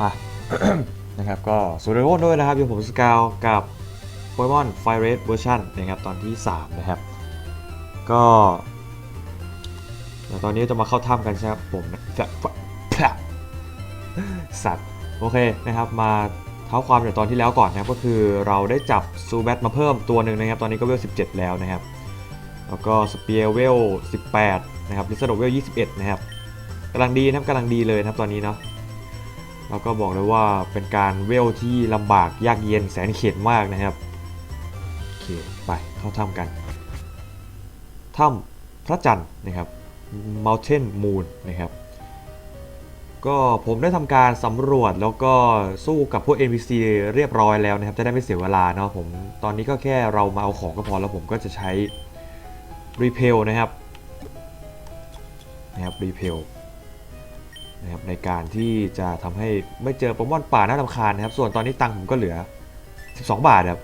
มา นะครับ ก็สวัสดีทุกคนด้วยนะครับอยู่ผมสกาวกับโปเกมอนไฟเรสเวอร์ชันนะครับตอนที่ 3 นะครับ ก็เดี๋ยวตอนนี้จะมาเข้าถ้ำกันใช่ไหมครับผมนะจะสัตว์โอเคนะครับ มาเท้าความจากตอนที่แล้วก่อนนะครับก็คือเราได้จับซูแบทมาเพิ่มตัวหนึ่งนะครับ ตอนนี้ก็เวล 17 แล้วนะครับ แล้วก็สเปียร์เวล 18 นะครับลิซาโดเวล 21 นะครับกำลังดีนะครับกำลังดีเลยนะครับตอนนี้เนาะ แล้วก็บอกเลยว่าเป็นการเวลที่ลำบากยากเย็นแสนเข็ญมากนะครับ โอเค ไปเข้าถ้ำกัน ถ้ำพระจันทร์นะครับ Mountain Moon นะครับ ก็ผมได้ทำการสำรวจแล้วก็สู้กับพวก NPC เรียบร้อยแล้วนะครับ จะได้ไม่เสียเวลาเนาะผม ตอนนี้ก็แค่เรามาเอาของก็พอแล้วผมก็จะใช้ Repel นะครับ นะครับ Repel นะครับในการที่จะทำให้ไม่เจอโปเกมอนป่าน่ารำคาญนะครับ ส่วนตอนนี้ตังค์ผมก็เหลือ 12 บาทครับ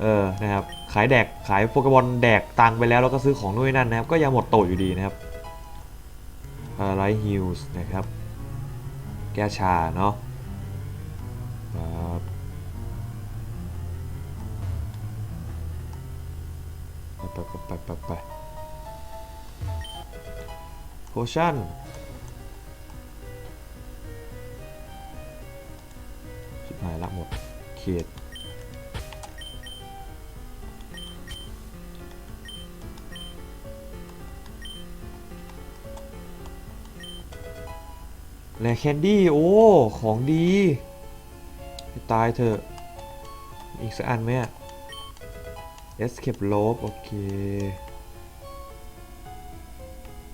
เออนะครับขายแดกขายโปเกมอนแดกตังค์ไปแล้วแล้วก็ซื้อของนู่นนนั่นนะครับ ก็ยังหมดโตอยู่ดีนะครับอะไรฮิลส์นะครับ แก้ชาเนาะไปไปไปไปไปโพชั่น หายละหมดเขตแหลกแคนดี้ โอ้ ของดีตายเถอะ อีกสักอันไหมอะ Escape Rope โอเค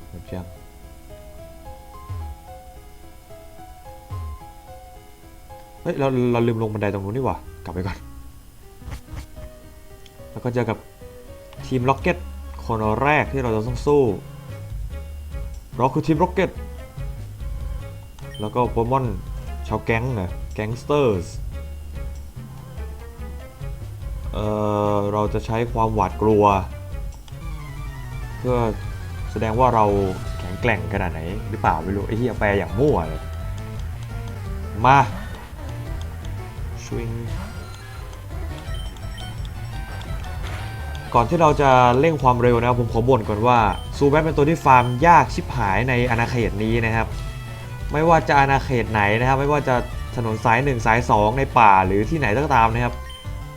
แบบยัง เฮ้ยเราเราลืมลงบันไดตรงนู้นนี่หว่ากลับไปก่อน แล้วก็เจอกับทีมล็อกเก็ตคนแรกที่เราจะต้องสู้ เราคือทีมล็อกเก็ต แล้วก็โปเกมอนชาวแก๊งนะแก๊งสเตอร์สเอ่อเราจะใช้ความหวาดกลัว เพื่อแสดงว่าเราแข็งแกร่งขนาดไหนหรือเปล่าไม่รู้ไอ้เหี้ยแปลอย่างมั่วเลย มา ชวิงก่อนที่เราจะเร่งความเร็วนะครับผมขอบ่นก่อนว่าซูแบทเป็นตัวที่ฟาร์มยากชิบหายในอาณาเขตนี้นะครับ ไม่ว่าจะอาณาเขตไหนนะครับ ไม่ว่าจะถนนสาย 1 สาย 2 ในป่าหรือที่ไหนก็ตามนะครับ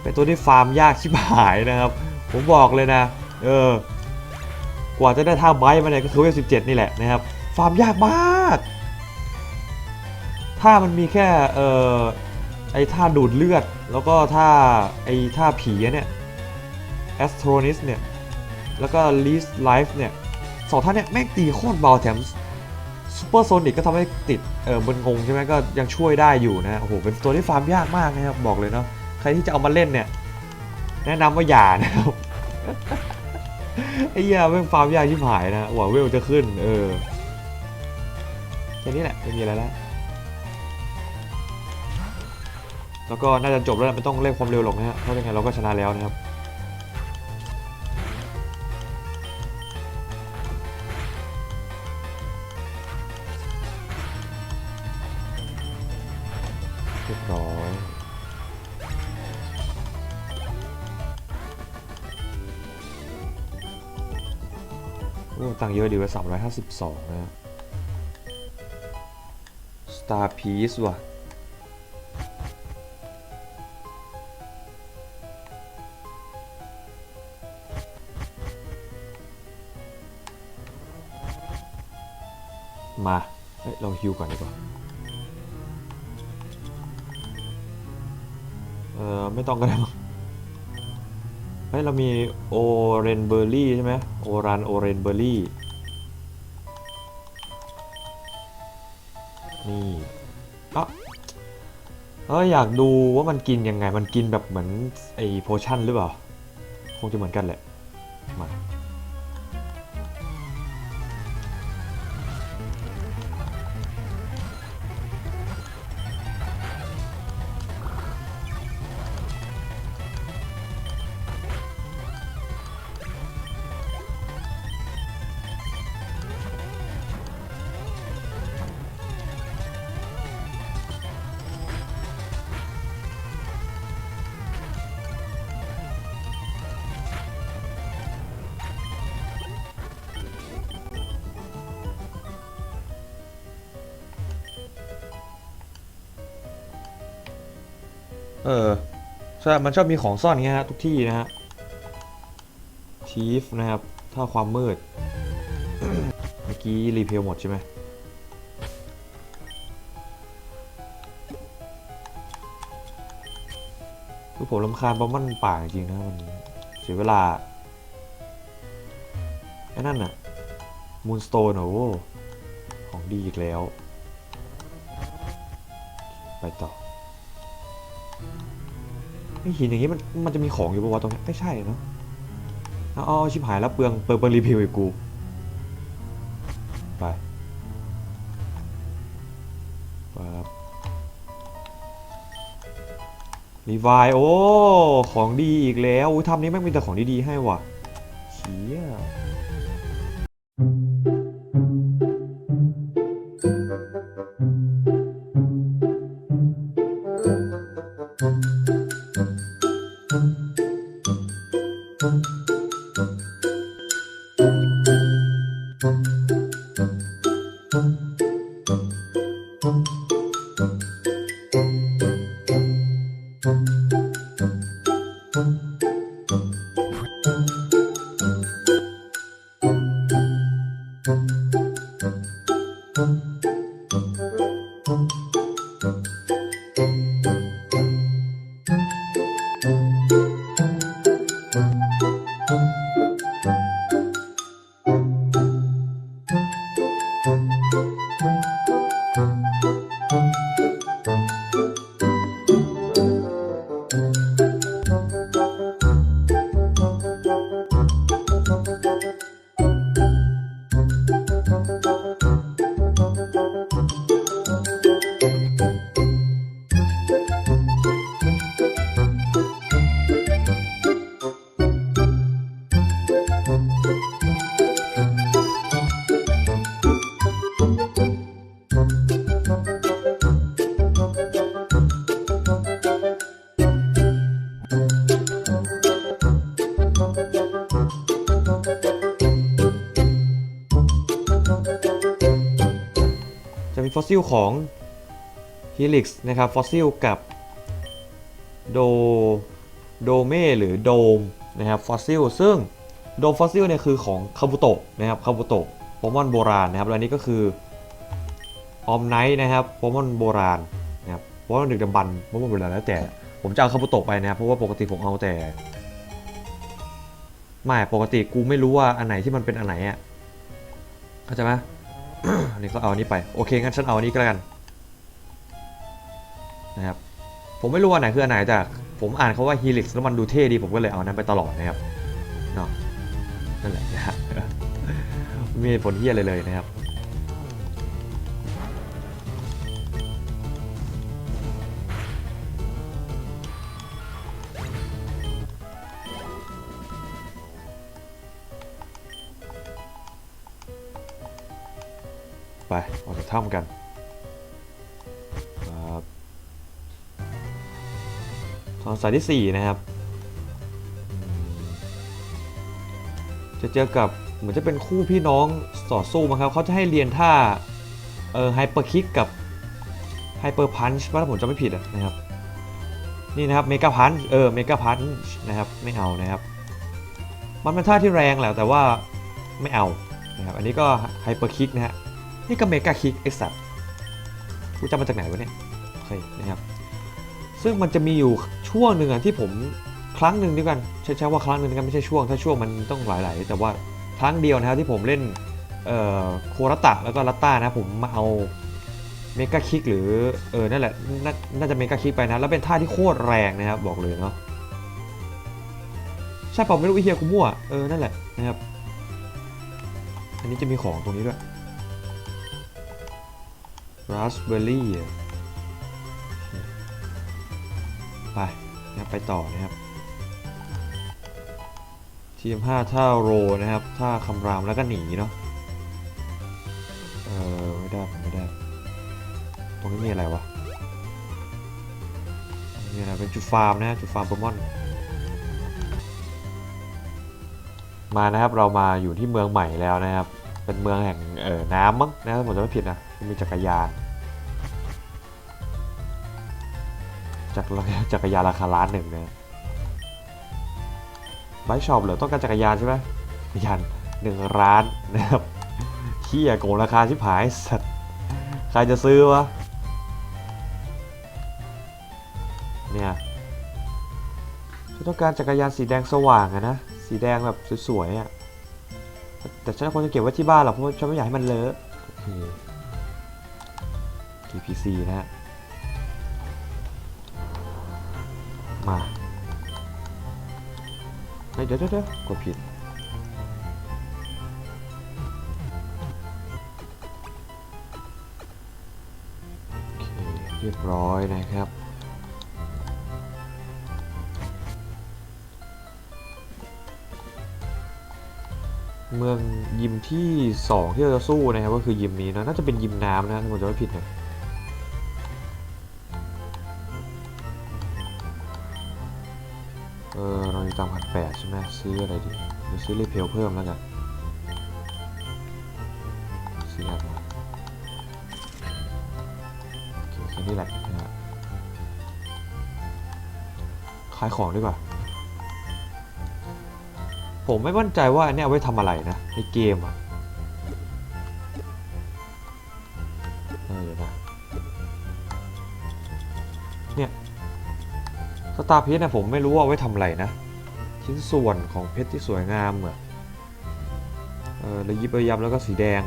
เป็นตัวที่ฟาร์มยากชิบหายนะครับ ผมบอกเลยนะ เออกว่าจะได้ท่าไบต์มาเนี่ยก็คือเวล17นี่แหละนะครับ ฟาร์มยากมาก ถ้ามันมีแค่เออ ไอ้ท่าดูดเลือด แล้วก็ท่าไอ้ท่าผีเนี่ย Astronis เนี่ย แล้วก็ Least Life เนี่ยสองท่านเนี่ยแม่งตีโคตรเบาแถม Super Sonic ก็ทำให้ติดเออบนงงใช่ไหมก็ยังช่วยได้อยู่นะโอ้โหเป็นตัวที่ฟาร์มยากมากนะครับบอกเลยเนาะใครที่จะเอามาเล่นเนี่ย แนะนำว่าอย่านะครับไอ้เหี้ยแม่งฟาร์มยากชิบหายนะหวังเวลจะขึ้น เออแค่นี้แหละไม่มีอะไรแล้ว แล้วก็น่าจะจบแล้วไม่ต้องเร่งความเร็วหรอกนะฮะเพราะยังไงเราก็ชนะแล้วนะครับเรียบร้อยโอ้ตังเยอะดีเว้ย352นะฮะ Star Piece ว่ะ เฮ้ยเราฮิวก่อนดีกว่า เออไม่ต้องก็ได้มั้งเฮ้ย เรามีโอเรนเบอร์รี่ใช่ไหมโอรันโอเรนเบอร์รี่ นี่อะเอออยากดูว่ามันกินยังไง มันกินแบบเหมือนไอ้โพชั่นหรือเปล่า คงจะเหมือนกันแหละ ออใช่ มันชอบมีของซ่อนเงี้ยฮะทุกที่นะฮะทีฟนะครับ ถ้าความมืด เมื่อกี้รีเพลหมดใช่ไหมคือผมรำคาญเพราะมันป่าจริงนะมันเสียเวลาไอ้นั่นน่ะมูนสโตนโอ้โหของดีอีกแล้ว ไปต่อ ไอหินอย่างนี้มันมันจะมีของอยู่ปะวะตรงนี้ไม่ใช่เนาะเอาเอาชิบหายแล้วเปลืองเปลืองเปลืองรีพิวอีกกูไปปั๊บรีไวายโอ้ของดีอีกแล้วอุ้ยทำนี้แม่งมีแต่ของดีๆให้ว่ะ สซิลของ Helix นะครับฟอสซิลกับโดโดเมหรือโดมนะครับฟอสซิลซึ่งโดมฟอสซิลเนี่ยคือของคาบุโตะนะครับคาบุโตะโปเกมอนโบราณนะครับแล้วอันนี้ก็คือออมไนท์นะครับโปเกมอนโบราณนะครับโปเกมอนดึกดำบรรพ์โปเกมอนโบราณแล้วแต่ผมจะเอาคาบุโตะไปนะครับเพราะว่าปกติผมเอาแต่ไม่ปกติกูไม่รู้ว่าอันไหนที่มันเป็นอันไหนอะเข้าใจไหม นนี้ก็เอาอันนี้ไป โอเคงั้นฉันเอาอันนี้ก็แล้วกันนะครับผมไม่รู้ว่าไหนคืออันไหนแต่ผมอ่านเขาว่าฮีลิกแล้วมันดูเท่ดีผมก็เลยเอานั้นไปตลอดนะครับเนาะนั่นแหละนะฮะม่มีผลเฮียเลยเลยนะครับ ถ้ำกันครับทางสายที่ 4 นะครับ จะเจอกับเหมือนจะเป็นคู่พี่น้องต่อสู้มั้งครับเขาจะให้เรียนท่าเออไฮเปอร์คิกกับไฮเปอร์พันช์ถ้าผมจำไม่ผิดนะครับนี่นะครับเมกาพันช์เออเมกาพันช์นะครับไม่เอานะครับ มันเป็นท่าที่แรงแหละแต่ว่าไม่เอานะครับอันนี้ก็ไฮเปอร์คิกนะฮะ นี่ก็เมกาคิกไอสัตว์กูจำมาจากไหนวะเนี่ยโอเคนะครับ ซึ่งมันจะมีอยู่ช่วงหนึ่งอะที่ผมครั้งหนึ่งด้วยกันใช้ใช้ว่าครั้งหนึ่งนะครับไม่ใช่ช่วง ถ้าช่วงมันต้องหลาย ๆ แต่ว่าครั้งเดียวนะครับที่ผมเล่นเอ่อโครตะแล้วก็ลัตต้านะผมมาเอาเมกาคิกหรือเออนั่นแหละนน่าจะเมกาคิกไปนะ แล้วเป็นท่าที่โคตรแรงนะครับบอกเลยเนาะใช่เปล่าไม่รู้ไอเฮียกูมั่วเออนั่นแหละนะครับ อันนี้จะมีของตรงนี้ด้วย ราสเบอร์รี่ไปนะไปต่อนะครับทีม5ท่าโรนะครับท่าคำรามแล้วก็หนีเนาะเออไม่ได้ไม่ได้ตรงนี้มีอะไรวะมีอะไรเป็นจุดฟาร์มนะจุดฟาร์มโปเกมอนมานะครับเรามาอยู่ที่เมืองใหม่แล้วนะครับ เป็นเมืองแห่งเอ่อน้ำมั้งนะผมจำไม่ผิดนะ มีจักรยานจากจักรยานราคาล้านหนึ่งนะไบช็อปเหรอต้องการจักรยานใช่ไหมจักรยานหนึ่งร้านนะครับเขี้ยโกงราคาชิบหายสัตว์ใครจะซื้อวะเนี่ยฉันต้องการจักรยานสีแดงสว่างอะนะสีแดงแบบสวยๆอะแต่ฉันควรจะเก็บไว้ที่บ้านหรอกเพราะฉันไม่อยากให้มันเลอะ TPC นะฮะ มาเดี๋ยวเดี๋ยวเดี๋ยวกดผิด โอเค เรียบร้อยนะครับ เมืองยิมที่ 2 ที่เราจะสู้นะครับ ก็คือยิมนี้นะน่าจะเป็นยิมน้ำนะถ้าผมจะไม่ผิดนะ นแปดใช่ไหมซื้ออะไรดีเดี๋ยวซื้อรีเพลเพิ่มแล้วกันซื้ออะไรโอเคแค่นี้แหละนะฮะขายของดีกว่า ผมไม่มั่นใจว่าอันนี้เอาไว้ทำอะไรนะในเกมอะเดี๋ยวนะเนี่ยสตาร์เพชรนะผมไม่รู้ว่าเอาไว้ทำอะไรนะ ชิ้นส่วนของเพชรที่สวยงามอะเออระยิบระยับแล้วก็สีแดง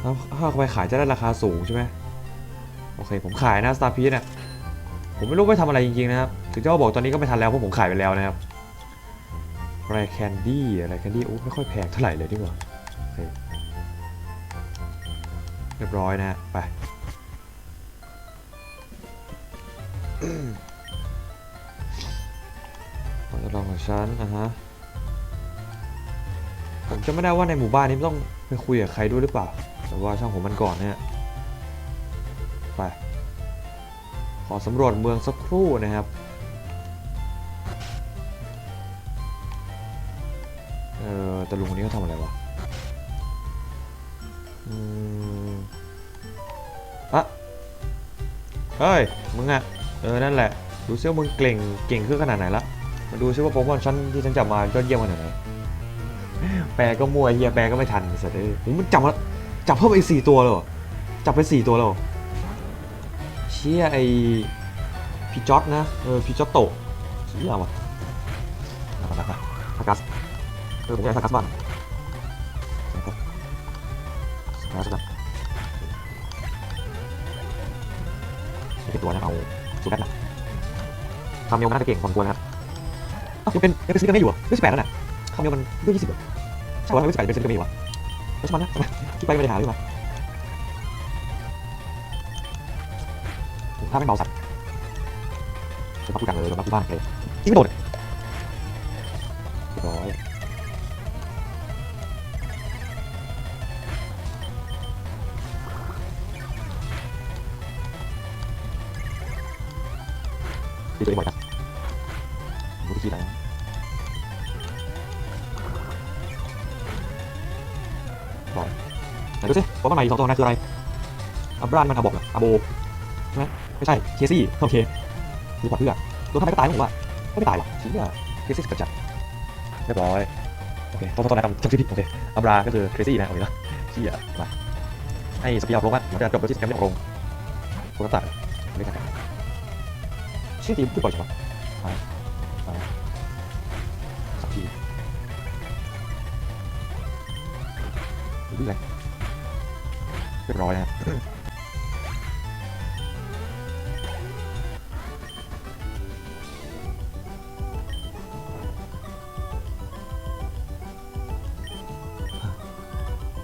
แล้วถ้าเอาไปขายจะได้ราคาสูงใช่ไหมโอเค ผมขายนะสตาร์พีชน่ะผมไม่รู้ไปทำอะไรจริงๆนะครับถึงจะว่าบอกตอนนี้ก็ไม่ทันแล้วเพราะผมขายไปแล้วนะครับไรแคนดี้อะไรแคนดี้โอ้ไม่ค่อยแพงเท่าไหร่เลยดีกว่าโอเคเรียบร้อยนะไป ขอจะลองของฉันอะฮะ ผมจะไม่ได้ว่าในหมู่บ้านนี้ต้องไปคุยกับใครด้วยหรือเปล่า แต่ว่าช่างผมมันก่อนเนี่ย ไป ขอสำรวจเมืองสักครู่นะครับเออแต่ลุงคนนี้เขาทำอะไรวะอืมอะเฮ้ย มึงอะเออ นั่นแหละ ดูซิว่ามึงเก่ง เก่งขึ้นขนาดไหนละ มาดูซิว่าโปเกมอนชั้นที่ฉันจับมายอดเยี่ยมขนาดไหนแปลก็มั่วเฮียแปลก็ไม่ทันสัตว์เอ้ยผมมันจับมาจับเพิ่มอีกสี่ตัวเลยเหรอจับไปสี่ตัวแล้วเชี่ยไอพี่จ๊อตนะเออพี่จ๊อตโตเชี่ยวะมามามามากัสเออผมอยากใส่กัสบ้างฮักัสบบไม่เป็นตัวนะเอาซูแบทนะคาเมลมันน่าจะเก่งพอสมควรนะครับ ยังเป็นยังเป็นซิลิกันไม่อยู่เหรอเรื่องสิบแปดแล้วน่ะคาเมลมันเรื่องยี่สิบเหรอใช่ว่าเรื่องสิบแปดเป็นซิลิกันไม่อยู่วะแล้วช่างมันนะช่างมันคิดไปไม่ได้หาหรือเปล่าถ้าไม่เบาสัตว์จะพักพูดกันเลยโดนพักที่บ้านเลยยิงไม่โดน ไหนดูสิว่ามันใหม่สองตัวนั้นคืออะไรอับรานมันอาบอกเหรออาโบใช่ไหมไม่ใช่ เคซี่โอเคดูพอเพื่อโดนทำไมก็ตายผมว่าก็ไม่ตายว่ะชี้เนี่ยเคซี่สกัดจัดเรียบร้อยโอเคตัวตัวนั้นจำชื่อผิดโอเคอับราก็คือเคซี่นะโอเคนะชี้อะมาให้สปีดออกลงอะมันจะจบโดยที่สแกมไม่ออกลงโคตรตัดไม่ได้กันชื่อทีมผู้ปล่อยจังวะสักทีดูอะไร เรียบร้อยนะ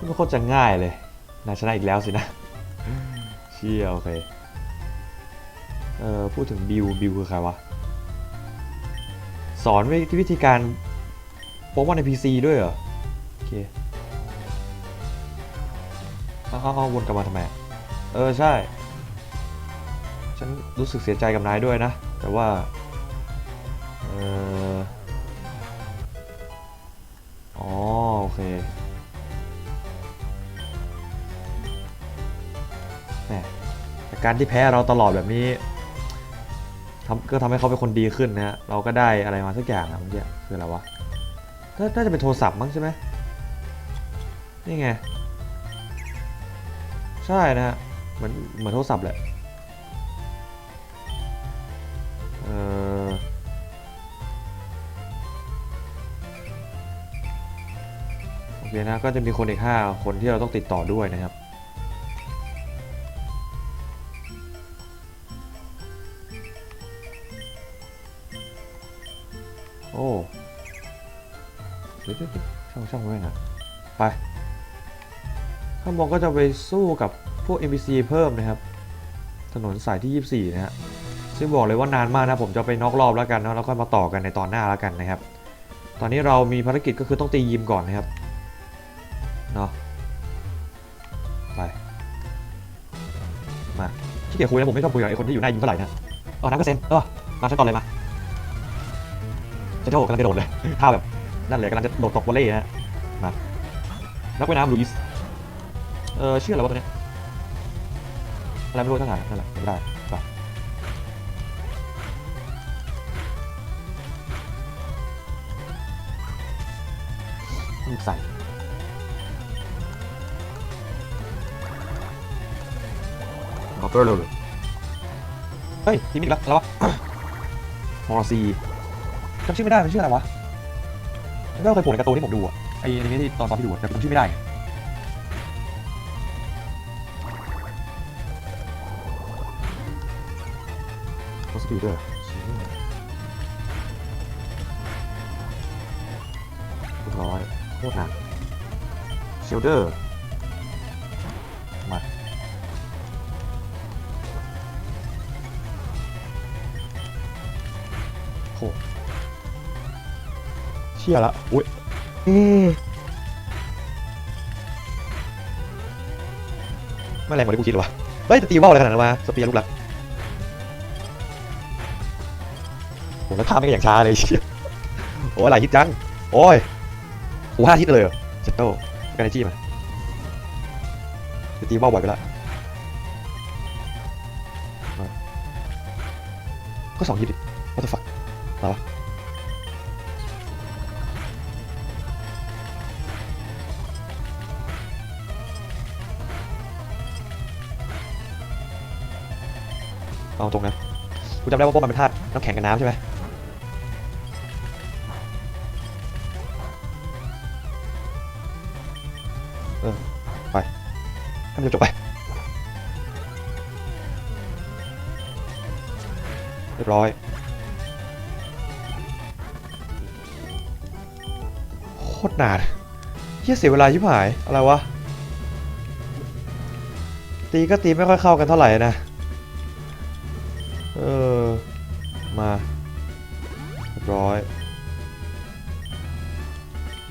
มันโคตรจะง่ายเลยนายชนะอีกแล้วสินะ เชี่ยโอเค เอ่อ พูดถึงบิว บิวคือใครวะ สอนวิธีการโปรโมทใน PC ด้วยเหรอ โอเค เอาเอาเอาวนกลับมาทำไมอะเออใช่ ฉันรู้สึกเสียใจกับนายด้วยนะ แต่ว่า เอออ๋อโอเคแหมการที่แพ้เราตลอดแบบนี้ทำก็ทำให้เขาเป็นคนดีขึ้นนะฮะ เราก็ได้อะไรมาสักอย่างอะเมื่อกี้คืออะไรวะน่าน่าจะเป็นโทรศัพท์มั้งใช่ไหมนี่ไง ใช่นะฮะเหมือนเหมือนโทรศัพท์แหละเออโอเคนะก็จะมีคนอีก5คนที่เราต้องติดต่อด้วยนะครับโอ้เดี๋ยวๆๆช่างช่างไว้นะไป ข้างบนก็จะไปสู้กับพวก NPC เพิ่มนะครับ ถนนสายที่ 24 นะฮะ ซึ่งบอกเลยว่านานมากนะ ผมจะไปนอกรอบแล้วกันนะแล้วค่อยมาต่อกันในตอนหน้าแล้วกันนะครับ ตอนนี้เรามีภารกิจก็คือต้องตียิมก่อนนะครับ เนาะไป มาขี้เกียจคุยนะผมไม่ชอบคุยกับไอ้คนที่อยู่หน้ายิมเท่าไหร่นะเออน้ำกระเซ็นเออมาฉันก่อนเลยมาจะโจ้กำลังจะโดดเลยท่าแบบนั่นเลยกำลังจะโดดตกวอลเลย์นะฮะมานักว่ายน้ำลุยส์ เออชื่ออะไรวะตัวเนี้ยอะไรไม่รู้ทั้งหลายนั่นแหละไม่ได้ไปใส่เอาเปอร์เลยเฮ้ยทีมอีกแล้วอะไรวะมอร์ซีจำชื่อไม่ได้มันชื่ออะไรวะไม่เคยโผล่ในการ์ตูนที่ผมดูอะไอ้อนิเมะที่ตอนตอนที่ดูอะแต่ผมชื่อไม่ได้ีด้วยร้อยโคตรหนักเชลเดอร์ มาโหเชี่ยละอุ้ยอืมไม่แรงกว่าที่กูคิดหรอวะเฮ้ยจะตีว่าวอะไรขนาดนั้นวะสเปียร์ลูกหลัก ผมแล้วท่าไม่อย่างช้าเลยเชี่ยโอ้ยหลายฮิตจัง โอ้ยโอ้ห้าฮิตเลยเหรอเซตโต้กันไอจี้มาจะตีว่าวบ่อยไปแล้วก็สองฮิตดิ what the fuck อะไรวะเอาตรงนะกูจำได้ว่าพวกมันเป็นธาตุน้ำแข็งกับน้ำใช่ไหม ให้มันจบไปเรียบร้อยโคตรนานเฮียเสียเวลาชิบหาย อะไรวะ ตีก็ตีไม่ค่อยเข้ากันเท่าไหร่นะ เออ มาเรียบร้อย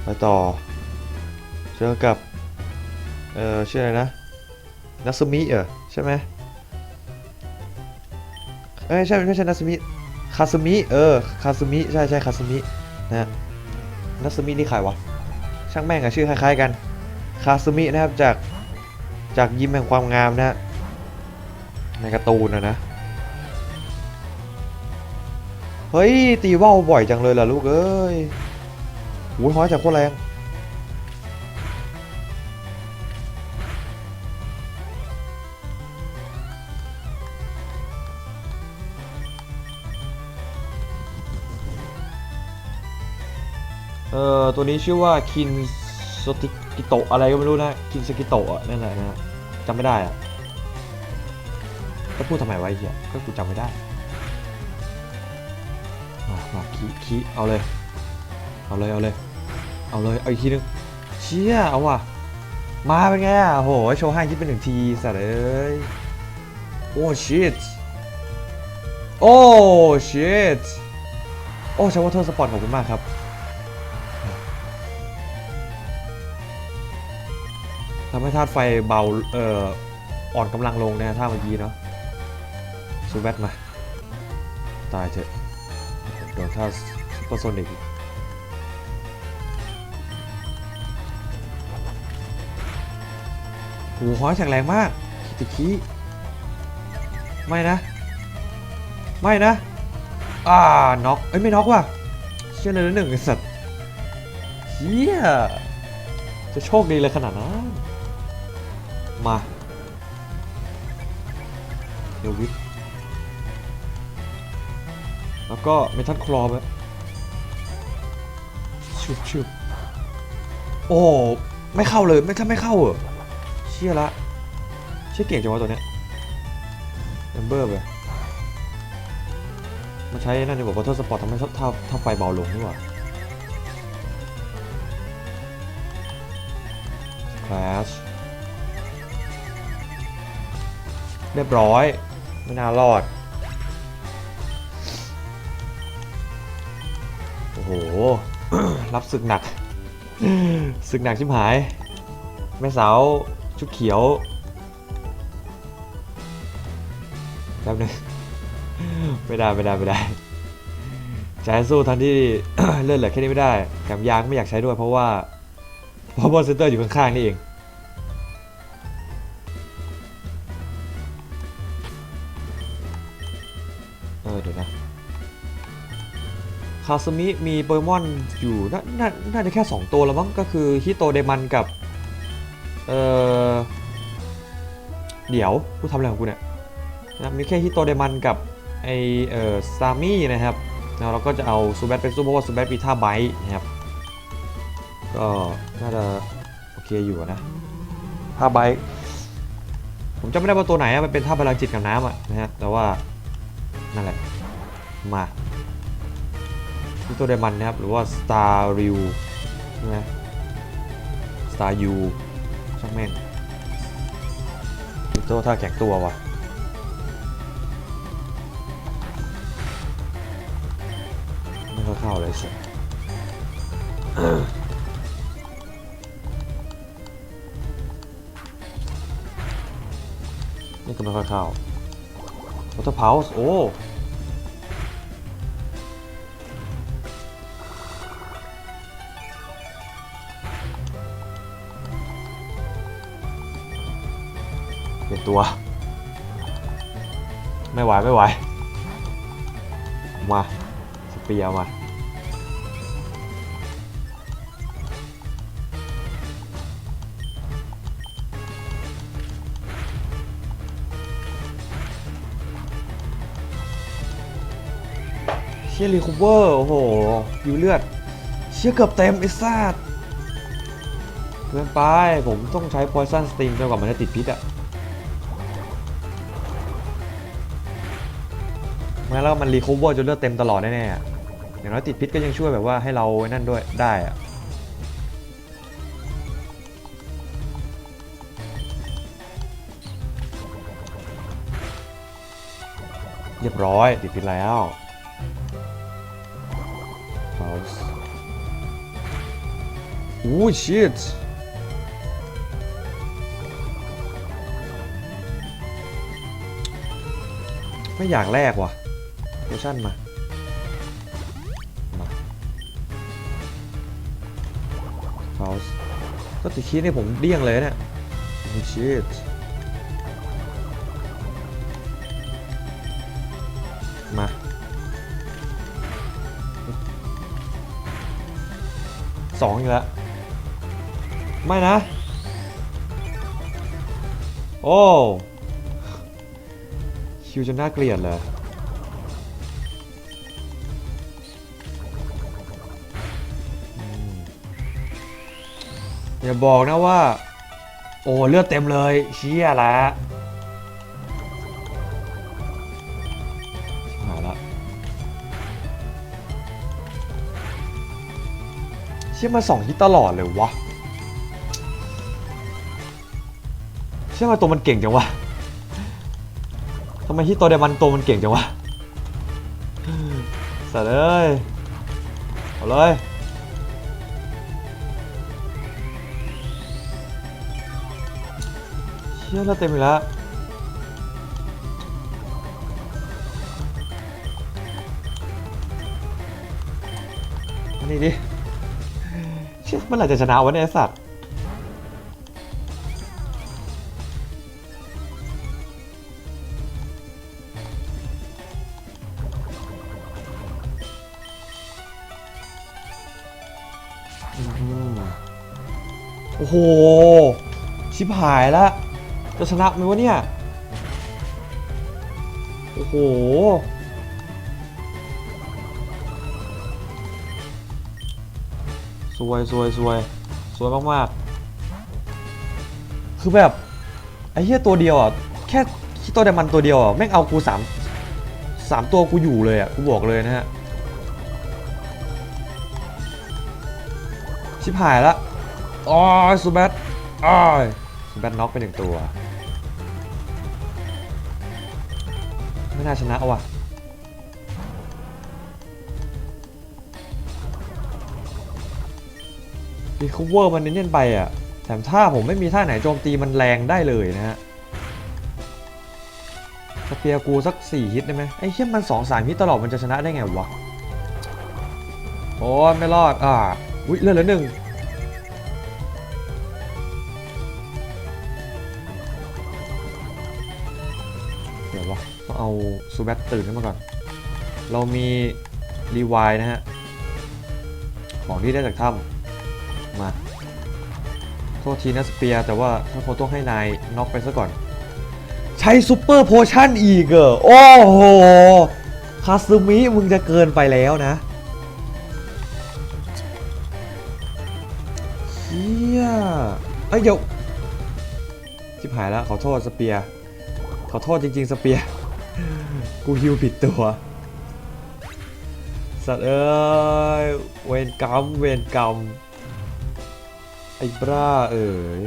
ไปต่อ เจอกับ เออชื่ออะไรนะ นัสมิเหรอใช่ไหมเอ้ยใช่ไม่ใช่นัสมิคาสมิเออคาสมิใช่ใช่คาสมินะฮะนัสมินี่ใครวะช่างแม่งอะชื่อคล้ายๆกันคาสมินะครับจากจากยิมแห่งความงามนะฮะในการ์ตูนนะนะเฮ้ยตีว่าวบ่อยจังเลยล่ะลูกเอ้ยหูยห้อยจากโคตรแรง อ่อตัวนี้ชื่อว่าคินสติกิโตะอะไรก็ไม่รู้นะคินสกิโตะนั่นแหละนะจำไม่ได้อะก็พูดทำไมไว้เหี้ยก็กูจำไม่ได้มามาคีคีเอาเลย เอาเลย เอาเลย เอาเลย เอาอีกทีนึง เชี่ย เอาว่ะ มาเป็นไงอะโห โชว์ให้คิดเป็นหนึ่งทีสัตว์เอ้ย โอ้ชิตโอ้ชิตโอ้ชาวเทอสปอร์ตขอบคุณมากครับ ธาตุไฟเบาเอ่ออ่อนกำลังลงนะท่าเมื่อกี้เนาะซูแบทมา ตายเถอะโดนท่าซุปเปอร์โซนิกอีกโหหอยแข็งแรงมากคิติคิไม่นะ ไม่นะ อ่า น็อก เอ้ย ไม่น็อกว่ะ เชื่อเลยนะหนึ่งสัตว์เฮียจะโชคดีเลยขนาดนั้น มาเดวิดแล้วก็เมทัลคลอไปชุบชุบโอ้ไม่เข้าเลยไม่ถ้าไม่เข้าเหรอเชี่ยละเชี่ยเก่งจังวะตัวเนี้ยเอมเบอร์ไปมาใช้นั่นดีกว่า Water Sport ทำให้ถ้าถ้าไฟเบาลงนี่หว่า Crash เรียบร้อย ไม่น่ารอด โอ้โห รับศึกหนัก ศึกหนักชิบหาย แม่สาวชุดเขียวแป๊บนึงไม่ได้ไม่ได้ไม่ได้ใช้สู้ทันที่เลื่อนเหลือแค่นี้ไม่ได้แถมยางไม่อยากใช้ด้วยเพราะว่าเพราะบอลเซนเตอร์อยู่ข้างๆนี่เองาสมิมีโปเกมอนอยู่นนน่าจะแค่ 2 ตัวแล้วมั้งก็คือฮิโตเดมันกับ เออเดี๋ยวกูทำอะไรของกูเนี่ยนะมีแค่ฮิโตเดมันกับไอเออซามี่นะครับแล้วเราก็จะเอาซูแบทไปสู้เพราะว่าซูแบทมีท่าไบต์นะครับก็น่าจะโอเคอยู่นะท่าไบต์ผมจำไม่ได้ว่าตัวไหนอะมันเป็นท่าพลังจิตกับน้ำอะนะฮะแต่ว่านั่นแหละมา ฮิโตเดมันนะครับ หรือว่า Star r e w ใช่ไหม Star U ช่างแม่งฮิโตท่าแข็งตัววะไม่ค่อยเข้าเลยสินี่ก็ไม่ค่อยเข้า Water Pulse โอ้ ตัว ไม่ไหวไม่ไหว มา สเปียร์มาเชี่ยรีคูเวอร์ โอ้โหอยู่เลือด เชี่ยเกือบเต็มไอ้ซาดเกินไป ผมต้องใช้ Poison Sting จนกว่ามันจะติดพิษอะ แล้วมันรีคูเวอร์จนเลือดเต็มตลอดแน่ๆอะอย่างน้อยติดพิษก็ยังช่วยแบบว่าให้เราไอ้นั่นด้วยได้อะเรียบร้อยติดพิษแล้ว Pause อู้ shit ไม่อยากแลกว่ะ โพชั่นมา มา Pause ก็ติคีนี่ผมเดี้ยงเลยเนี่ยโอ้ shit มาสองอีกแล้ว ไม่นะ โอ้คิวจนน่าเกลียดเลย อย่าบอกนะว่า โอ้เลือดเต็มเลยเชี่ยล้วชิบหายละเชื่อมาสองฮิตตลอดเลยวะเชื่อมาตัวมันเก่งจังวะทำไมฮิตโตเดมันตัวมันเก่งจังวะสัตว์เอ้ยเอาเลย ชี่ยเราเต็มอีกแล้วอันนี้ดิเชี่ยเมื่อไหร่จะชนะวะเนี่ยสัตว์โอ้โห ชิบหายแล้ว จะชนะไหมวะเนี่ย โอ้โห สวยสวยสวยสวยมากๆ คือแบบ ไอ้เหี้ยตัวเดียวอะ แค่ตัวเดมันตัวเดียวอะ แม่งเอากูสามสามตัวกูอยู่เลยอะ กูบอกเลยนะฮะ ชิบหายละอ๋อซูแบทอ้อยซูแบทน็อกไปหนึ่งตัว ไม่น่าชนะว่ะรีค o เวอร์มันเน้นไปอะแถมท่าผมไม่มีท่าไหนโจมตีมันแรงได้เลยนะฮะสเปียร์กูสัก 4 ฮิตได้ไหมไอ้เชี่ยมัน2 3ฮิตตลอดมันจะชนะได้ไงวะ โอ้ไม่รอด อ่า อุ้ยเลื่อนเหลือหนึ่ง ต้องเอาซูแบตตื่นขึ้นมาก่อน เรามีรีวายนะฮะ ของที่ได้จากถ้ำมา โทษทีนะสเปียแต่ว่าถ้าเขาต้องให้นายน็อกไปซะก่อน ใช้ซูเปอร์โพชั่นอีกเหรอโอ้โห คาซึมิมึงจะเกินไปแล้วนะเฮียเอ้ยเดี๋ยวชิบหายแล้วขอโทษสเปียขอโทษจริง ๆ สเปียร์ กูฮิวผิดตัว สัตว์เอ้ย เวรกรรม เวรกรรม ไอ้บ้าเอ๋ย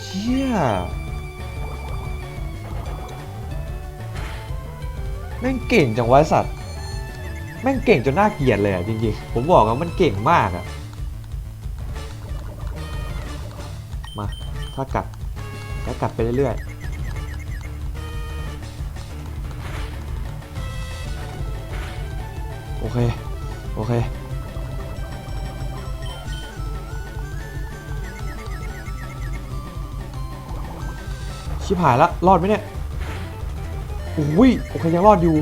เชี่ยแม่งเก่งจังวะสัตว์ แม่งเก่งจนน่าเกลียดเลยอะจริงๆ ผมบอกว่ามันเก่งมากอะ มา ถ้ากัด แล้วกัดไปเรื่อยๆ โอเค โอเค ชิบหายละ รอดไหมเนี่ยโอ้ยโอเค ยังรอดอยู่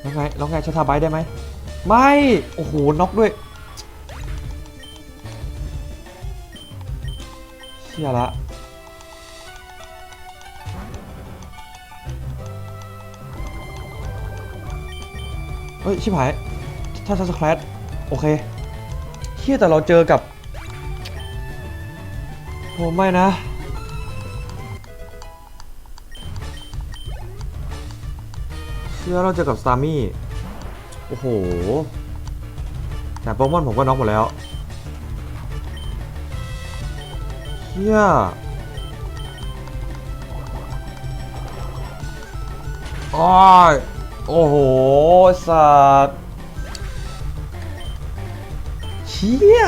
แล้วไงแล้วไงชาทาไบได้ไหม ไม่ โอ้โห น็อกด้วย เชี่ยละเฮ้ย ชิบหาย ถ้าทัสแคลสโอเคเชี่ยแต่เราเจอกับโอ้ไม่นะเชื่อเราเจอกับสตาร์มี่ โอ้โห แต่โปเกมอนผมก็น็อกหมดแล้ว ชี่ยโอ้ยโอ้โห สัตว์เชี่ย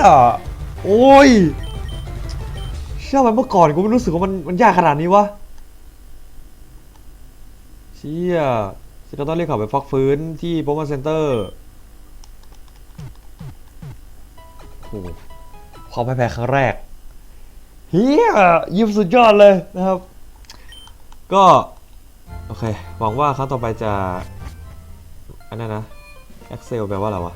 โอ้ย เชื่อมันเมื่อก่อนกูไม่รู้สึกว่ามันมันยากขนาดนี้วะ เชี่ยจะต้องเรียกเขาไปฟักฟื้นที่โปรโมชั่นเซ็นเตอร์โอ้ความแพ้ครั้งแรก เฮียยิ้มสุดยอดเลยนะครับ ก็ โอเค หวังว่าครั้งต่อไปจะ อันนั้นนะ Excel แปลว่าอะไรวะ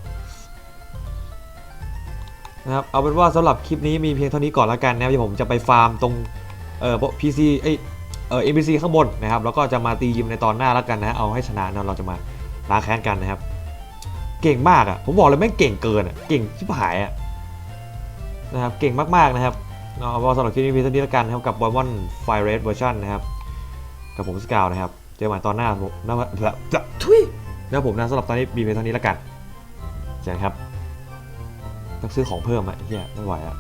นะครับ เอาเป็นว่าสำหรับคลิปนี้มีเพียงเท่านี้ก่อนแล้วกันนะครับเดี๋ยวผมจะไปฟาร์มตรงเอ่อ PC เอ้ยเอ่อ NPC ข้างบนนะครับ แล้วก็จะมาตียิมในตอนหน้าแล้วกันนะ เอาให้ชนะนะเราจะมาล้างแค้นกันนะครับ เก่งมากอะ ผมบอกเลยแม่งเก่งเกินอะ เก่งชิบหายอะนะครับ เก่งมากๆนะครับ เอาเป็นว่าสำหรับคลิปนี้มีเท่านี้แล้วกันนะครับกับบอยมอนไฟเรสเวอร์ชันนะครับ กับผมสกาวนะครับ เจอกันใหม่ตอนหน้าผมนะแบบทุยนะครับผมนะสำหรับตอนนี้มีเพียงเท่านี้แล้วกันเจอกันครับ ต้องซื้อของเพิ่มอะไอ้เฮียไม่ไหวอะ